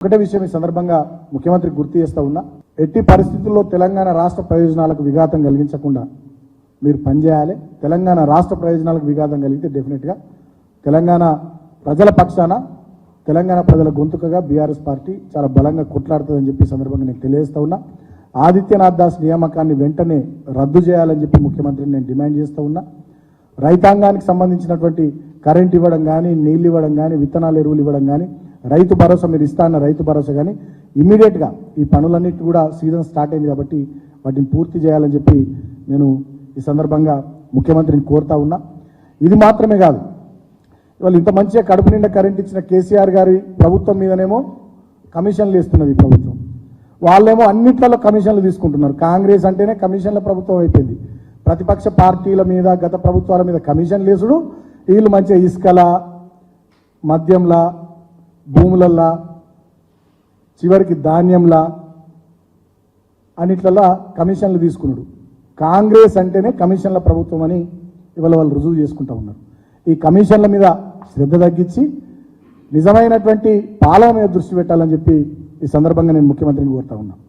ఒకటే విషయం ఈ సందర్భంగా ముఖ్యమంత్రి గుర్తు చేస్తా ఉన్నా. ఎట్టి పరిస్థితుల్లో తెలంగాణ రాష్ట్ర ప్రయోజనాలకు విఘాతం కలిగించకుండా మీరు పనిచేయాలి. తెలంగాణ రాష్ట్ర ప్రయోజనాలకు విఘాతం కలిగితే డెఫినెట్గా తెలంగాణ ప్రజల పక్షాన తెలంగాణ ప్రజల గొంతుకగా బీఆర్ఎస్ పార్టీ చాలా బలంగా కొట్లాడుతుందని చెప్పి సందర్భంగా నేను తెలియజేస్తా ఉన్నా. ఆదిత్యనాథ్ దాస్ నియామకాన్ని వెంటనే రద్దు చేయాలని చెప్పి ముఖ్యమంత్రిని నేను డిమాండ్ చేస్తూ ఉన్నా. రైతాంగానికి సంబంధించినటువంటి కరెంట్ ఇవ్వడం కానీ నీళ్ళు ఇవ్వడం కానీ విత్తనాలు ఎరువులు ఇవ్వడం కానీ రైతు భరోసా మీరు ఇస్తా అన్న రైతు భరోసా కానీ ఇమ్మీడియట్గా ఈ పనులన్నిటి కూడా సీజన్ స్టార్ట్ అయింది కాబట్టి వాటిని పూర్తి చేయాలని చెప్పి నేను ఈ సందర్భంగా ముఖ్యమంత్రిని కోరుతా ఉన్నా. ఇది మాత్రమే కాదు ఇవాళ ఇంత మంచిగా కడుపు నిండా కరెంట్ ఇచ్చిన కేసీఆర్ గారి ప్రభుత్వం మీదనేమో కమిషన్లు ఇస్తున్నది ప్రభుత్వం. వాళ్ళేమో అన్నిట్లలో కమిషన్లు తీసుకుంటున్నారు. కాంగ్రెస్ అంటేనే కమిషన్ల ప్రభుత్వం అయిపోయింది. ప్రతిపక్ష పార్టీల మీద గత ప్రభుత్వాల మీద కమిషన్లు వేసుడు వీళ్ళు మంచిగా ఇసుకల మద్యంలా భూములల్లా చివరికి ధాన్యంలా అన్నిట్లలో కమిషన్లు తీసుకున్నాడు. కాంగ్రెస్ అంటేనే కమిషన్ల ప్రభుత్వం అని ఇవాళ వాళ్ళు రుజువు చేసుకుంటూ ఉన్నారు. ఈ కమిషన్ల మీద శ్రద్ధ తగ్గించి నిజమైనటువంటి పాలన మీద దృష్టి పెట్టాలని చెప్పి ఈ సందర్భంగా నేను ముఖ్యమంత్రిని కోరుతా ఉన్నాను